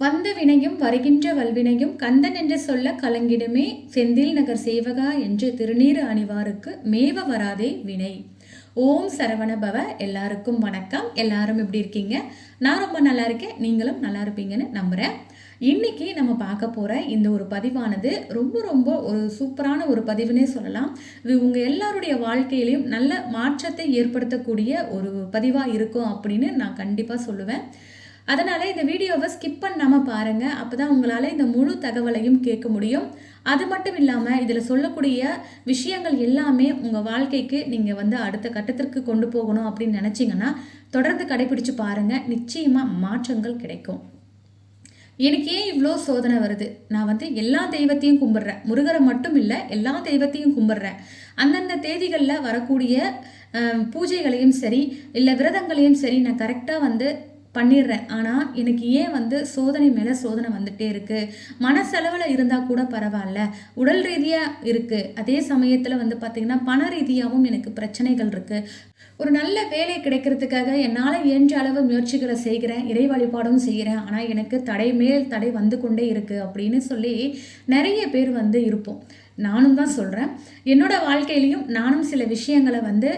வந்த வினையும் வருகின்ற வல்வினையும் கந்தன் என்று சொல்ல கலங்கிடுமே செந்தில் நகர் சேவகா என்று திருநீறு அணிவாருக்கு மேவ வராதே வினை. ஓம் சரவணபவ எல்லாருக்கும் வணக்கம். எல்லாரும் எப்படி இருக்கீங்க? நான் ரொம்ப நல்லா இருக்கேன். நீங்களும் நல்லா இருப்பீங்கன்னு நம்புகிறேன் இன்னைக்கு நம்ம பார்க்க போகிற இந்த ஒரு பதிவானது ரொம்ப ரொம்ப ஒரு சூப்பரான ஒரு பதிவுனே சொல்லலாம். இது உங்கள் எல்லாருடைய வாழ்க்கையிலையும் நல்ல மாற்றத்தை ஏற்படுத்தக்கூடிய ஒரு பதிவாக இருக்கும் அப்படின்னு நான் கண்டிப்பாக சொல்லுவேன். அதனால் இந்த வீடியோவை ஸ்கிப் பண்ணாமல் பாருங்கள் அப்போ தான் உங்களால் இந்த முழு தகவலையும் கேட்க முடியும். அது மட்டும் இல்லாமல் இதில் சொல்லக்கூடிய விஷயங்கள் எல்லாமே உங்கள் வாழ்க்கைக்கு நீங்கள் வந்து அடுத்த கட்டத்திற்கு கொண்டு போகணும் அப்படின்னு நினச்சிங்கன்னா தொடர்ந்து கடைபிடிச்சு பாருங்கள் நிச்சயமாக மாற்றங்கள் கிடைக்கும். எனக்கு ஏன் இவ்வளோ சோதனை வருது? நான் வந்து எல்லா தெய்வத்தையும் கும்பிட்றேன். முருகரை மட்டும் இல்லை எல்லா தெய்வத்தையும் கும்பிட்றேன். அந்தந்த தேதிகளில் வரக்கூடிய பூஜைகளையும் சரி இல்லை விரதங்களையும் சரி நான் கரெக்டாக வந்து பண்ணிடுறேன். ஆனால் எனக்கு ஏன் வந்து சோதனை மேலே சோதனை வந்துட்டே இருக்குது மனசெலவில் இருந்தால் கூட பரவாயில்ல. உடல் ரீதியாக இருக்குது அதே சமயத்தில் வந்து பார்த்திங்கன்னா பண ரீதியாகவும் எனக்கு பிரச்சனைகள் இருக்குது ஒரு நல்ல வேலை கிடைக்கிறதுக்காக என்னால் இயன்ற அளவு முயற்சிகளை செய்கிறேன். இறை வழிபாடும் செய்கிறேன். ஆனால் எனக்கு தடை மேல் தடை வந்து கொண்டே இருக்குது அப்படின்னு சொல்லி நிறைய பேர் வந்து இருப்போம். நானும் தான் சொல்கிறேன் என்னோடய வாழ்க்கையிலையும் நானும் சில விஷயங்களை வந்து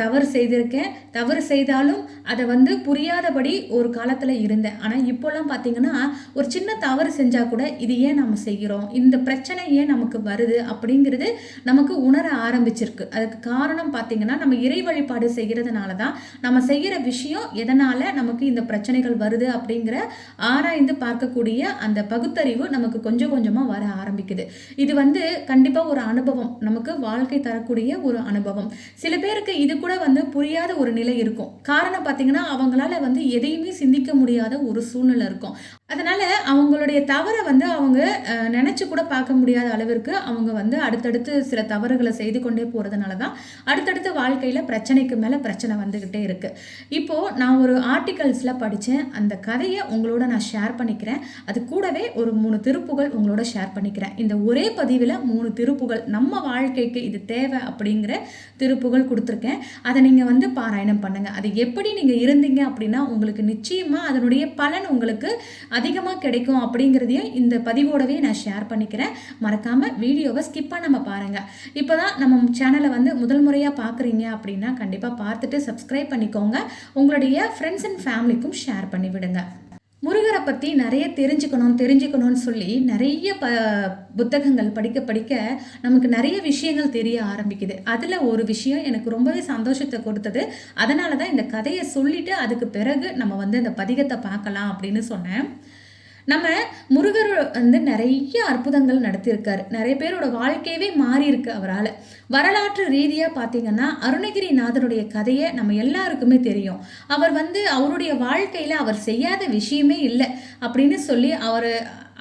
தவறு செய்திருக்கேன். தவறு செய்தாலும் அதை வந்து புரியாதபடி ஒரு காலத்தில் இருந்தேன். ஆனால் இப்போல்லாம் பார்த்தீங்கன்னா ஒரு சின்ன தவறு செஞ்சால் கூட இது ஏன் நம்ம செய்கிறோம்? இந்த பிரச்சனை ஏன் நமக்கு வருது? அப்படிங்கிறது நமக்கு உணர ஆரம்பிச்சிருக்கு. அதுக்கு காரணம் பார்த்தீங்கன்னா நம்ம இறை வழிபாடு செய்கிறதுனால தான் நம்ம செய்கிற விஷயம் எதனால் நமக்கு இந்த பிரச்சனைகள் வருது அப்படிங்கிற ஆராய்ந்து பார்க்கக்கூடிய அந்த பகுத்தறிவு நமக்கு கொஞ்சம் கொஞ்சமாக வர ஆரம்பிக்குது. இது வந்து கண்டிப்பாக ஒரு அனுபவம். நமக்கு வாழ்க்கை தரக்கூடிய ஒரு அனுபவம். சில பேருக்கு இது கூட வந்து புரியாத ஒரு நிலை இருக்கும். காரணம் பார்த்தீங்கன்னா அவங்களால வந்து எதையுமே சிந்திக்க முடியாத ஒரு சூழ்நிலை இருக்கும். அதனால் அவங்களுடைய தவறை வந்து அவங்க நினச்சி கூட பார்க்க முடியாத அளவிற்கு அவங்க வந்து அடுத்தடுத்து சில தவறுகளை செய்து கொண்டே போகிறதுனால தான் அடுத்தடுத்து வாழ்க்கையில் பிரச்சனைக்கு மேலே பிரச்சனை வந்துக்கிட்டே இருக்குது இப்போது நான் ஒரு ஆர்டிகல்ஸில் படித்தேன் அந்த கதையை உங்களோட நான் ஷேர் பண்ணிக்கிறேன். அது கூடவே ஒரு மூணு திருப்புகள் உங்களோட ஷேர் பண்ணிக்கிறேன். இந்த ஒரே பதிவில் மூணு திருப்புகள் நம்ம வாழ்க்கைக்கு இது தேவை அப்படிங்கிற திருப்புகள் கொடுத்துருக்கேன். அதை நீங்கள் வந்து பாராயணம் பண்ணுங்கள் அது எப்படி நீங்கள் இருந்தீங்க அப்படின்னா உங்களுக்கு நிச்சயமாக அதனுடைய பலன் உங்களுக்கு அதிகமாக கிடைக்கும் அப்படிங்கிறதையும் இந்த பதிவோடவே நான் ஷேர் பண்ணிக்கிறேன். மறக்காமல் வீடியோவை ஸ்கிப் பண்ணாமல் பாருங்கள் இப்போ தான் நம்ம சேனலை வந்து முதல் முறையாக பார்க்குறீங்க அப்படின்னா கண்டிப்பாக பார்த்துட்டு சப்ஸ்கிரைப் பண்ணிக்கோங்க. உங்களுடைய ஃப்ரெண்ட்ஸ் அண்ட் ஃபேமிலிக்கும் ஷேர் பண்ணி விடுங்க. முருகரை பற்றி நிறைய தெரிஞ்சுக்கணும் தெரிஞ்சுக்கணும்னு சொல்லி நிறைய ப புத்தகங்கள் படிக்க படிக்க நமக்கு நிறைய விஷயங்கள் தெரிய ஆரம்பிக்குது. அதில் ஒரு விஷயம் எனக்கு ரொம்பவே சந்தோஷத்தை கொடுத்தது. அதனால தான் இந்த கதையை சொல்லிவிட்டு அதுக்கு பிறகு நம்ம வந்து இந்த பதிகத்தை பார்க்கலாம் அப்படின்னு சொன்னேன். நம்ம முருகர் வந்து நிறைய அற்புதங்கள் நடத்தியிருக்காரு. நிறைய பேரோட வாழ்க்கையவே மாறியிருக்கு அவரால். வரலாற்று ரீதியாக பார்த்தீங்கன்னா அருணகிரிநாதருடைய கதையை நம்ம எல்லாருக்குமே தெரியும். அவர் வந்து அவருடைய வாழ்க்கையில் அவர் செய்யாத விஷயமே இல்லை அப்படின்னு சொல்லி அவர்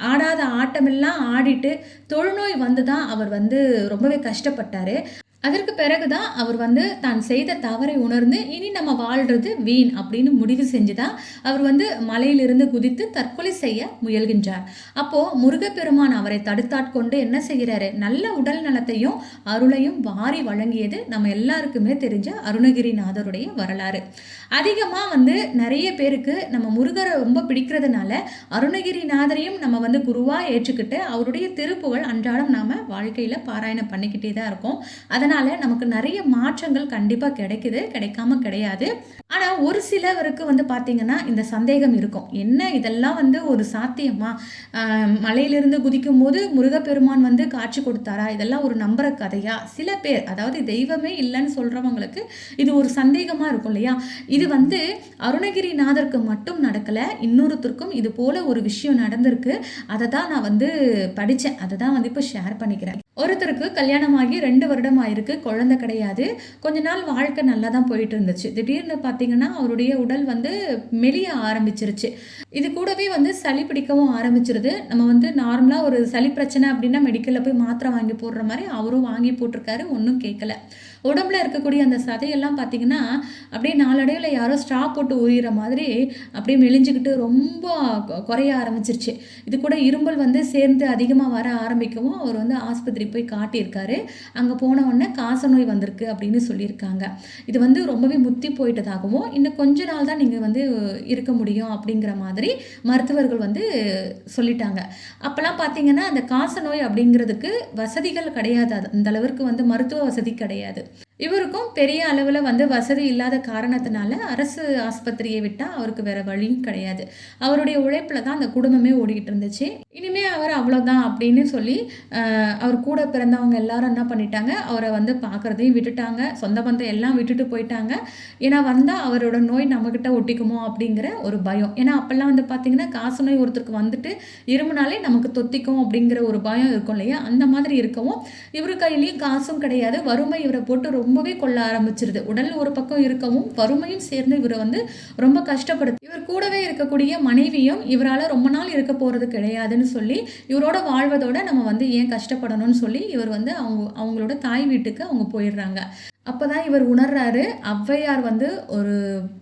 ஆடாத ஆட்டமெல்லாம் ஆடிட்டு தொழுநோய் வந்து தான் அவர் வந்து ரொம்பவே கஷ்டப்பட்டார். அதற்கு பிறகுதான் அவர் வந்து தான் செய்த தவறை உணர்ந்து இனி நம்ம வாழ்றது வீண் அப்படின்னு முடிவு செஞ்சுதான் அவர் வந்து மலையிலிருந்து குதித்து தற்கொலை செய்ய முயல்கின்றார். அப்போ முருகப்பெருமான் அவரை தடுத்தாட்கொண்டு என்ன செய்கிறாரு? நல்ல உடல் நலத்தையும் அருளையும் வாரி வழங்கியது நம்ம எல்லாருக்குமே தெரிஞ்ச அருணகிரிநாதருடைய வரலாறு. அதிகமாக வந்து நிறைய பேருக்கு நம்ம முருகரை ரொம்ப பிடிக்கிறதுனால அருணகிரிநாதரையும் நம்ம வந்து குருவாக ஏற்றுக்கிட்டு அவருடைய திருப்புகள் அன்றாடம் நாம் வாழ்க்கையில் பாராயணம் பண்ணிக்கிட்டே தான் இருக்கோம். அதனால் அதனால நமக்கு நிறைய மாற்றங்கள் கண்டிப்பாக கிடைக்குது. கிடைக்காம கிடையாது. ஆனால் ஒரு சிலவருக்கு வந்து பார்த்திங்கன்னா இந்த சந்தேகம் இருக்கும். என்ன இதெல்லாம் வந்து ஒரு சாத்தியமா? மலையிலிருந்து குதிக்கும் போது முருகப்பெருமான் வந்து காட்சி கொடுத்தாரா? இதெல்லாம் ஒரு நம்புற கதையா? சில பேர் அதாவது தெய்வமே இல்லைன்னு சொல்கிறவங்களுக்கு இது ஒரு சந்தேகமாக இருக்கும் இல்லையா? இது வந்து அருணகிரிநாதருக்கு மட்டும் நடக்கலை. இன்னொருத்தருக்கும் இது போல ஒரு விஷயம் நடந்திருக்கு. அதை தான் நான் வந்து படித்தேன் அதை தான் வந்து இப்போ ஷேர் பண்ணிக்கிறேன். ஒருத்தருக்கு கல்யாணமாகி ரெண்டு வருடம் ஆயிருக்கு. குழந்தை கிடையாது. கொஞ்ச நாள் வாழ்க்கை நல்லா தான் போயிட்டு இருந்துச்சு திடீர்னு பார்த்தீங்கன்னா அவருடைய உடல் வந்து மெலிய ஆரம்பிச்சிருச்சு. இது கூடவே வந்து சளி பிடிக்கவும் ஆரம்பிச்சிருது. நம்ம வந்து நார்மலாக ஒரு சளி பிரச்சனை அப்படின்னா மெடிக்கலில் போய் மாத்திரை வாங்கி போடுற மாதிரி அவரும் வாங்கி போட்டிருக்காரு ஒன்றும் கேட்கல உடம்புல இருக்கக்கூடிய அந்த சதையெல்லாம் பார்த்திங்கன்னா அப்படியே நாளடைவில் யாரோ ஸ்ட்ரா போட்டு உரிகிற மாதிரி அப்படியே மெலிஞ்சுக்கிட்டு ரொம்ப குறைய ஆரம்பிச்சிருச்சு. இது கூட இரும்பல் வந்து சேர்ந்து அதிகமாக வர ஆரம்பிக்கவும் அவர் வந்து ஆஸ்பத்திரி போய் காட்டியிருக்காரு. அங்கே போன உடனே காச நோய் வந்திருக்கு அப்படின்னு சொல்லியிருக்காங்க. இது வந்து ரொம்பவே முத்தி போயிட்டதாகவும் இன்னும் கொஞ்ச நாள் தான் நீங்கள் வந்து இருக்க முடியும் அப்படிங்கிற மாதிரி மருத்துவர்கள் வந்து சொல்லிட்டாங்க. அப்போல்லாம் பார்த்தீங்கன்னா அந்த காச நோய் அப்படிங்கிறதுக்கு வசதிகள் கிடையாது. அந்த அளவிற்கு வந்து மருத்துவ வசதி கிடையாது. இவருக்கும் பெரிய அளவில் வந்து வசதி இல்லாத காரணத்தினால அரசு ஆஸ்பத்திரியை விட்டால் அவருக்கு வேற வழியும் கிடையாது. அவருடைய உழைப்பில் தான் அந்த குடும்பமே ஓடிக்கிட்டு இருந்துச்சு. இனிமே அவர் அவ்வளோதான் அப்படின்னு சொல்லி அவர் கூட பிறந்தவங்க எல்லாரும் என்ன பண்ணிட்டாங்க? அவரை வந்து பார்க்குறதையும் விட்டுட்டாங்க. சொந்த பந்தம் எல்லாம் விட்டுட்டு போயிட்டாங்க. ஏன்னா வந்தால் அவரோட நோய் நம்மக்கிட்ட ஒட்டிக்குமோ அப்படிங்கிற ஒரு பயம். ஏன்னா அப்போல்லாம் வந்து பார்த்திங்கன்னா காசு நோய் ஒருத்தருக்கு வந்துட்டு இருமுனாலே நமக்கு தொத்திக்கும் அப்படிங்கிற ஒரு பயம் இருக்கும் இல்லையா? அந்த மாதிரி இருக்கவும் இவர் கையிலையும் காசும் கிடையாது. வறுமை இவரை போட்டு ரொம்பவே கொள்ள ஆரம்பிச்சிருது. உடல் ஒரு பக்கம் இருக்கவும் வறுமையும் சேர்ந்து இவரை வந்து ரொம்ப கஷ்டப்படுது இவர் கூடவே இருக்கக்கூடிய மனைவியும் இவரால் ரொம்ப நாள் இருக்க போகிறது கிடையாதுன்னு சொல்லி இவரோட வாழ்வதோட நம்ம வந்து ஏன் கஷ்டப்படணும்னு சொல்லி இவர் வந்து அவங்க அவங்களோட தாய் வீட்டுக்கு அவங்க போயிடுறாங்க. அப்போ தான் இவர் உணர்றாரு ஔவையார் வந்து ஒரு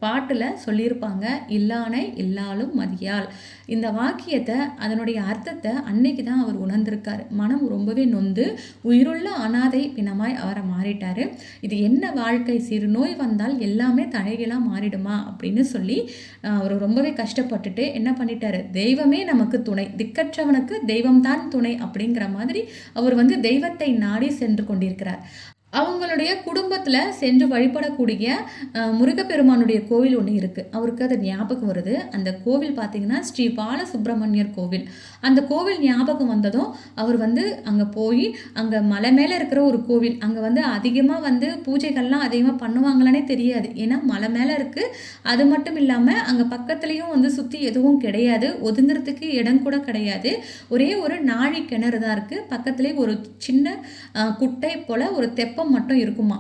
பாட்டில் சொல்லியிருப்பாங்க இல்லானை இல்லாலும் மதியால். இந்த வாக்கியத்தை அதனுடைய அர்த்தத்தை அன்னைக்கு தான் அவர் உணர்ந்திருக்கார். மனம் ரொம்பவே நொந்து உயிருள்ள அனாதை பிணமாய் அவரை மாறிட்டார். இது என்ன வாழ்க்கை? சிறு நோய் வந்தால் எல்லாமே தழைகளாக மாறிடுமா? அப்படின்னு சொல்லி அவர் ரொம்பவே கஷ்டப்பட்டுட்டு என்ன பண்ணிட்டாரு? தெய்வமே நமக்கு துணை. திக்கற்றவனுக்கு தெய்வம்தான் துணை அப்படிங்கிற மாதிரி அவர் வந்து தெய்வத்தை நாடி சென்று கொண்டிருக்கிறார். அவங்களுடைய குடும்பத்தில் சென்று வழிபடக்கூடிய முருகப்பெருமானுடைய கோவில் ஒன்று இருக்குது அவருக்கு அது ஞாபகம் வருது. அந்த கோவில் பார்த்திங்கன்னா ஸ்ரீ பாலசுப்ரமணியர் கோவில். அந்த கோவில் ஞாபகம் வந்ததும் அவர் வந்து அங்கே போய் அங்கே மலை மேலே இருக்கிற ஒரு கோவில் அங்கே வந்து அதிகமாக வந்து பூஜைகள்லாம் அதிகமாக பண்ணுவாங்களானே தெரியாது. ஏன்னா மலை மேலே இருக்குது அது மட்டும் இல்லாமல் அங்கே பக்கத்துலேயும் வந்து சுற்றி எதுவும் கிடையாது. ஒதுங்கிறதுக்கு இடம் கூட கிடையாது. ஒரே ஒரு நாழி கிணறு தான் இருக்குது பக்கத்துலேயே ஒரு சின்ன குட்டை போல் ஒரு தெப்பம் கோபம் மட்டும் இருக்குமா?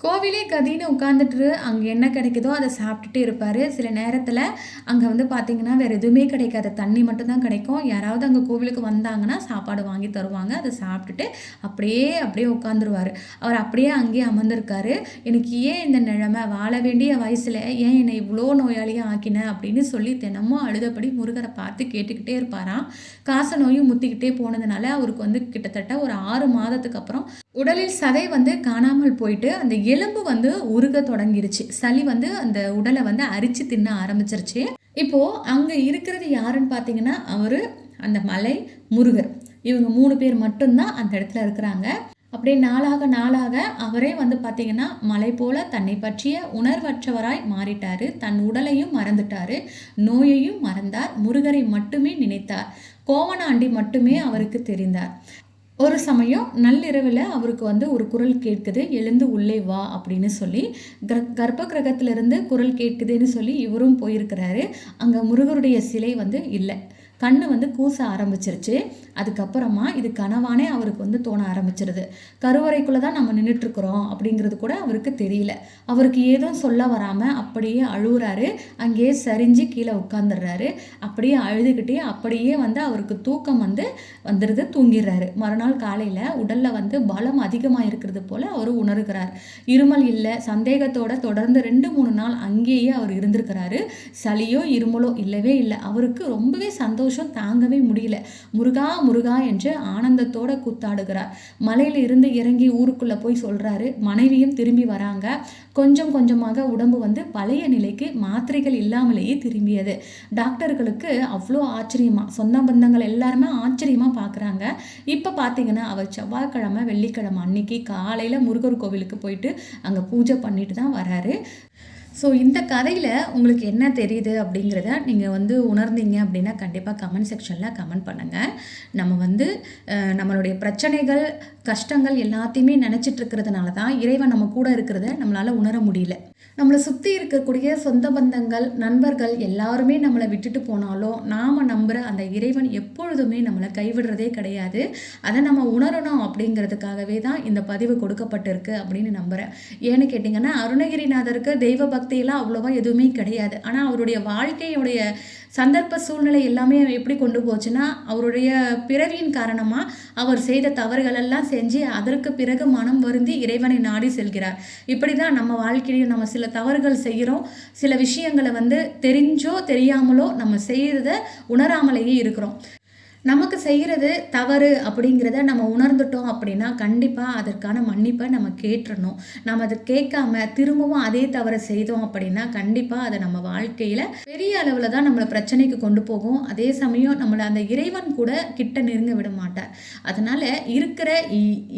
கோவிலே கதின்னு உட்காந்துட்டு அங்கே என்ன கிடைக்குதோ அதை சாப்பிட்டுட்டு இருப்பார். சில நேரத்தில் அங்கே வந்து பார்த்திங்கன்னா வேறு எதுவுமே கிடைக்காது. தண்ணி மட்டும்தான் கிடைக்கும். யாராவது அங்கே கோவிலுக்கு வந்தாங்கன்னா சாப்பாடு வாங்கி தருவாங்க. அதை சாப்பிட்டுட்டு அப்படியே அப்படியே உட்காந்துருவார் அவர் அப்படியே அங்கேயே அமர்ந்திருக்காரு. எனக்கு ஏன் இந்த நிலைமை? வாழ வேண்டிய வயசில் ஏன் என்னை இவ்வளோ நோயாளியாக ஆக்கின அப்படின்னு சொல்லி தினமும் அழுதபடி முருகரை பார்த்து கேட்டுக்கிட்டே இருப்பாராம். காச நோயும் முத்திக்கிட்டே போனதுனால அவருக்கு வந்து கிட்டத்தட்ட ஒரு ஆறு மாதத்துக்கு அப்புறம் உடலில் சதை வந்து காணாமல் போயிட்டு அந்த எலும்பு வந்து உருக தொடங்கிருச்சு. சளி வந்து அந்த உடலை வந்து அரிச்சு தின்ன ஆரம்பிச்சிருச்சு. இப்போ அங்க இருக்கிறது யாருன்னு பார்த்தீங்கன்னா அவரு அந்த மலை முருகர். இவங்க மூணு பேர் மட்டும்தான் அந்த இடத்துல இருக்கிறாங்க. அப்படியே நாளாக நாளாக அவரே வந்து பார்த்தீங்கன்னா மலை போல தன்னை பற்றிய உணர்வற்றவராய் மாறிட்டாரு. தன் உடலையும் மறந்துட்டாரு. நோயையும் மறந்தார். முருகரை மட்டுமே நினைத்தார். கோவனாண்டி மட்டுமே அவருக்கு தெரிந்தார். ஒரு சமயம் நள்ளிரவில் அவருக்கு வந்து ஒரு குரல் கேட்குது எழுந்து உள்ளே வா அப்படின்னு சொல்லி கர் கர்ப்ப கிரகத்திலிருந்து குரல் கேட்குதுன்னு சொல்லி இவரும் போயிருக்கிறாரு. அங்கே முருகருடைய சிலை வந்து இல்லை. கண்ணு வந்து கூச ஆரம்பிச்சிருச்சு. அதுக்கப்புறமா இது கனவானே அவருக்கு வந்து தோண ஆரம்பிச்சிருது. கருவறைக்குள்ளே தான் நம்ம நின்றுட்டுருக்குறோம் அப்படிங்கிறது கூட அவருக்கு தெரியல. அவருக்கு ஏதும் சொல்ல வராமல் அப்படியே அழுகுறாரு அங்கேயே சரிஞ்சு கீழே உட்காந்துடுறாரு அப்படியே அழுதுகிட்டே அப்படியே வந்து அவருக்கு தூக்கம் வந்து வந்துடுது தூங்கிடுறாரு. மறுநாள் காலையில் உடலில் வந்து பலம் அதிகமாக இருக்கிறது போல் அவர் உணர்கிறார். இருமல் இல்லை சந்தேகத்தோட தொடர்ந்து ரெண்டு மூணு நாள் அங்கேயே அவர் இருந்திருக்கிறாரு. சளியோ இருமலோ இல்லவே இல்லை. அவருக்கு ரொம்பவே சந்தோஷம் சந்தோஷம் தாங்கவே முடியல. முருகா முருகா என்று ஆனந்தத்தோட கூத்தாடுகிறார். மலையில இருந்து இறங்கி ஊருக்குள்ள போய் சொல்றாரு. மனைவியும் திரும்பி வராங்க. கொஞ்சம் கொஞ்சமாக உடம்பு வந்து பழைய நிலைக்கு மாத்திரைகள் இல்லாமலேயே திரும்பியது. டாக்டர்களுக்கு அவ்வளோ ஆச்சரியமா சொந்த பந்தங்கள் எல்லாருமே ஆச்சரியமா பார்க்குறாங்க இப்போ பார்த்தீங்கன்னா அவர் செவ்வாய்க்கிழமை வெள்ளிக்கிழமை அன்னைக்கு காலையில் முருகர் கோவிலுக்கு போயிட்டு அங்கே பூஜை பண்ணிட்டு தான் வராரு. ஸோ இந்த கதையில் உங்களுக்கு என்ன தெரியுது அப்படிங்கிறத நீங்கள் வந்து உணர்ந்தீங்க அப்படின்னா கண்டிப்பாக கமெண்ட் செக்ஷனில் கமெண்ட் பண்ணுங்கள் நம்ம வந்து நம்மளுடைய பிரச்சனைகள் கஷ்டங்கள் எல்லாத்தையுமே நினச்சிட்டு இருக்கிறதுனால தான் இறைவன் நம்ம கூட இருக்கிறத நம்மளால் உணர முடியல. நம்மளை சுற்றி இருக்கக்கூடிய சொந்த பந்தங்கள் நண்பர்கள் எல்லாருமே நம்மளை விட்டுட்டு போனாலும் நாம் நம்புகிற அந்த இறைவன் எப்பொழுதுமே நம்மளை கைவிடுறதே கிடையாது. அதை நம்ம உணரணும் அப்படிங்கிறதுக்காகவே தான் இந்த பதிவு கொடுக்கப்பட்டிருக்கு அப்படின்னு நம்புகிறேன் ஏன்னு கேட்டிங்கன்னா அருணகிரிநாதருக்கு தெய்வ பக்தியெல்லாம் அவ்வளோவா எதுவுமே கிடையாது. ஆனால் அவருடைய வாழ்க்கையுடைய சந்தர்ப்ப சூழ்நிலை எல்லாமே எப்படி கொண்டு போச்சுன்னா அவருடைய பிறவியின் காரணமாக அவர் செய்த தவறுகள் எல்லாம் செஞ்சு அதற்கு பிறகு மனம் வருந்தி இறைவனை நாடி செல்கிறார். இப்படி தான் நம்ம வாழ்க்கையிலையும் நம்ம சில தவறுகள் செய்கிறோம். சில விஷயங்களை வந்து தெரிஞ்சோ தெரியாமலோ நம்ம செய்கிறத உணராமலேயே இருக்கிறோம். நமக்கு செய்கிறது தவறு அப்படிங்கிறத நம்ம உணர்ந்துட்டோம் அப்படின்னா கண்டிப்பாக அதற்கான மன்னிப்பை நம்ம கேட்டுறணும். நம்ம அதை கேட்காம திரும்பவும் அதே தவறை செய்தோம் அப்படின்னா கண்டிப்பாக அதை நம்ம வாழ்க்கையில் பெரிய அளவில் தான் நம்மளை பிரச்சனைக்கு கொண்டு போகும். அதே சமயம் நம்மளை அந்த இறைவன் கூட கிட்ட நெருங்க விட மாட்டார். அதனால் இருக்கிற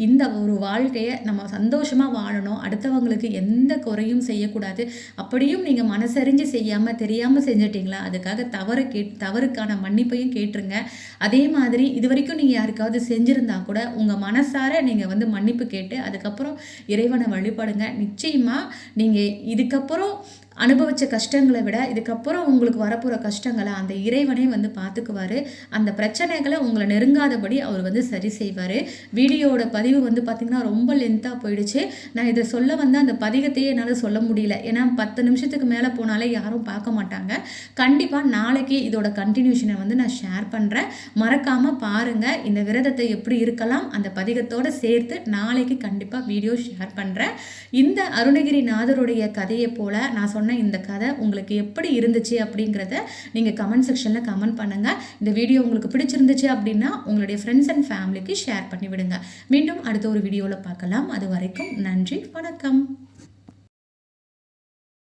இந்த ஒரு வாழ்க்கையை நம்ம சந்தோஷமாக வாழணும். அடுத்தவங்களுக்கு எந்த குறையும் செய்யக்கூடாது. அப்படியும் நீங்கள் மனசறிஞ்சு செய்யாமல் தெரியாமல் செஞ்சிட்டிங்களா? அதுக்காக தவறு கேட் தவறுக்கான மன்னிப்பையும் கேட்டுருங்க. அதே அதே மாதிரி இது வரைக்கும் நீங்கள் யாருக்காவது செஞ்சுருந்தா கூட உங்கள் மனசார நீங்கள் வந்து மன்னிப்பு கேட்டு அதுக்கப்புறம் இறைவனை வழிபடுங்க. நிச்சயமாக நீங்கள் இதுக்கப்புறம் அனுபவித்த கஷ்டங்களை விட இதுக்கப்புறம் உங்களுக்கு வரப்போகிற கஷ்டங்களை அந்த இறைவனே வந்து பார்த்துக்குவார். அந்த பிரச்சனைகளை உங்களை நெருங்காதபடி அவர் வந்து சரி செய்வார். வீடியோவோட பதிவு வந்து பார்த்திங்கன்னா ரொம்ப லென்த்தாக போயிடுச்சு. நான் இதை சொல்ல வந்து அந்த பதிகத்தையே என்னால் சொல்ல முடியல. ஏன்னா பத்து நிமிஷத்துக்கு மேலே போனாலே யாரும் பார்க்க மாட்டாங்க. கண்டிப்பாக நாளைக்கு இதோட கண்டினியூஷனை வந்து நான் ஷேர் பண்ணுறேன் மறக்காமல் பாருங்கள் இந்த விரதத்தை எப்படி இருக்கலாம் அந்த பதிகத்தோடு சேர்த்து நாளைக்கு கண்டிப்பாக வீடியோ ஷேர் பண்ணுறேன் இந்த அருணகிரி நாதருடைய கதையை போல் நான் சொன்ன சொன்ன இந்த கதை உங்களுக்கு எப்படி இருந்துச்சு அப்படிங்கிறத நீங்கள் கமெண்ட் செக்ஷனில் கமெண்ட் பண்ணுங்கள் இந்த வீடியோ உங்களுக்கு பிடிச்சிருந்துச்சு அப்படின்னா உங்களுடைய ஃப்ரெண்ட்ஸ் அண்ட் ஃபேமிலிக்கு ஷேர் பண்ணி விடுங்க மீண்டும் அடுத்த ஒரு வீடியோவில் பார்க்கலாம். அது வரைக்கும் நன்றி வணக்கம்.